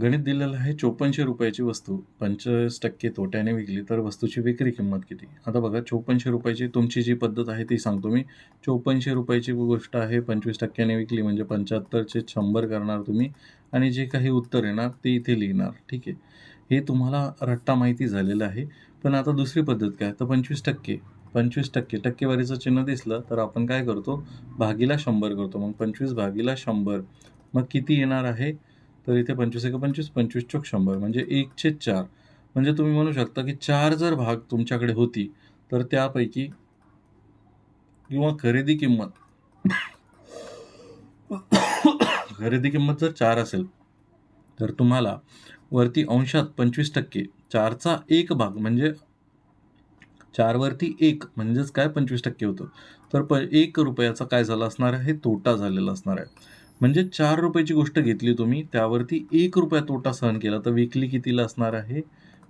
गणित दिलेलं आहे चोपन्नशे रुपयाची वस्तू. पंचवीस टक्के तोट्याने विकली तर वस्तूची विक्री किंमत किती? आता बघा चोपन्नशे रुपयाची तुमची जी पद्धत आहे ती सांगतो मी. चोपन्नशे रुपयाची गोष्ट आहे पंचवीस टक्क्याने विकली म्हणजे पंच्याहत्तरचे शंभर करणार तुम्ही. आणि जे काही उत्तर येणार ते इथे लिहिणार. ठीक आहे? हे तुम्हाला रट्टा माहिती झालेलं आहे. पण आता दुसरी पद्धत काय? तर पंचवीस टक्के. पंचवीस टक्के. टक्केवारीचं चिन्ह दिसलं तर आपण काय करतो? भागीला शंभर करतो. मग पंचवीस भागीला शंभर. मग किती येणार आहे? तर इथे पंचवीस एक पंचवीस पंचवीस चोक शंभर म्हणजे एकशे चार. म्हणजे तुम्ही म्हणू शकता की चार जर भाग तुमच्याकडे होती तर त्यापैकी किंवा खरेदी किंमत खरेदी किंमत जर चार असेल तर तुम्हाला वरती अंशात पंचवीस टक्के चारचा एक भाग म्हणजे चारवरती एक म्हणजेच काय? पंचवीस टक्के होतं. तर प एक रुपयाचा काय झाला असणार आहे? तोटा झालेला असणार आहे. म्हणजे चार रुपयाची गोष्ट घेतली तुम्ही त्यावरती एक रुपया तोटा सहन केला. तर विकली कितीला असणार आहे?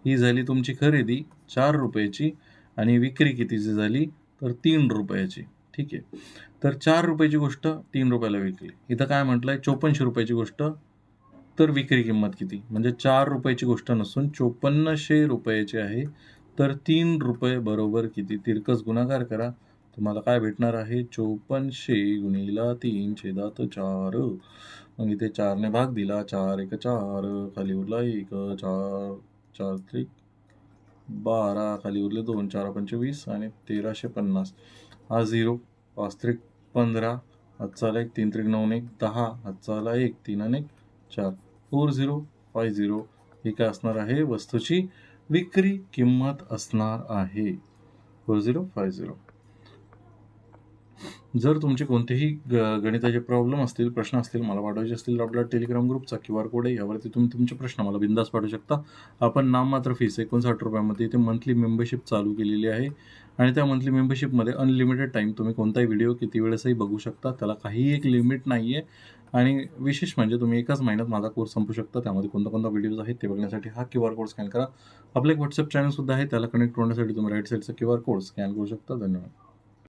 ही झाली तुमची खरेदी चार रुपयाची. आणि विक्री कितीची झाली? तर तीन रुपयाची. ठीक आहे. तर चार रुपयाची गोष्ट तीन रुपयाला विकली. इथं काय म्हटलं आहे चोपन्नशे रुपयाची गोष्ट तर विक्री किंमत किती? म्हणजे चार रुपयाची गोष्ट नसून चोपन्नशे रुपयाची आहे. तर तीन रुपये बरोबर किती? तिरकस गुणाकार करा. तुम्हाला काय भेटणार आहे? चोपन्नशे गुणिला तीन छेदात चार. मग इथे चारने भाग दिला. चार एक चार. खाली उरला एक चार चार त्रिक बारा. खाली उरले दोन चार पंचवीस आणि तेराशे पन्नास. हा झिरो पाच त्रिक पंधरा. हातचाला एक तीन त्रिक नऊ एक दहा. हातचाला एक तीन आणि एक चार. Four zero five zero. ही काय असणार आहे? वस्तूची विक्री किंमत असणार आहे. Four zero five zero. जर तुमचे कोणतेही ग गणिताचे प्रॉब्लेम असतील प्रश्न असतील मला पाठवायचे असतील तर आपला टेलिग्राम ग्रुपचा क्यू आर कोड आहे. यावरती तुम्ही तुमचे प्रश्न मला बिंदास पाठवू शकता. आपण नाममात्र फीस एकोणसाठ रुपयामध्ये इथे मंथली मेंबरशिप चालू केलेली आहे. आणि त्या मंथली मेंबरशिपमध्ये अनलिमिटेड टाईम तुम्ही कोणताही व्हिडिओ किती वेळेसही बघू शकता. त्याला काहीही एक लिमिट नाही आहे आणि विशेष म्हणजे तुम्ही एकाच महिन्यात माझा कोर्स संपू शकता. त्यामध्ये कोणता कोणता व्हिडिओज आहेत ते बघण्यासाठी हा क्यू आर कोड स्कॅन करा. आपलं एक व्हॉट्सअप चॅनलसुद्धा आहे. त्याला कनेक्ट होण्यासाठी तुम्ही राईट साईडचा क्यू आर कोड स्कॅन करू शकता. धन्यवाद.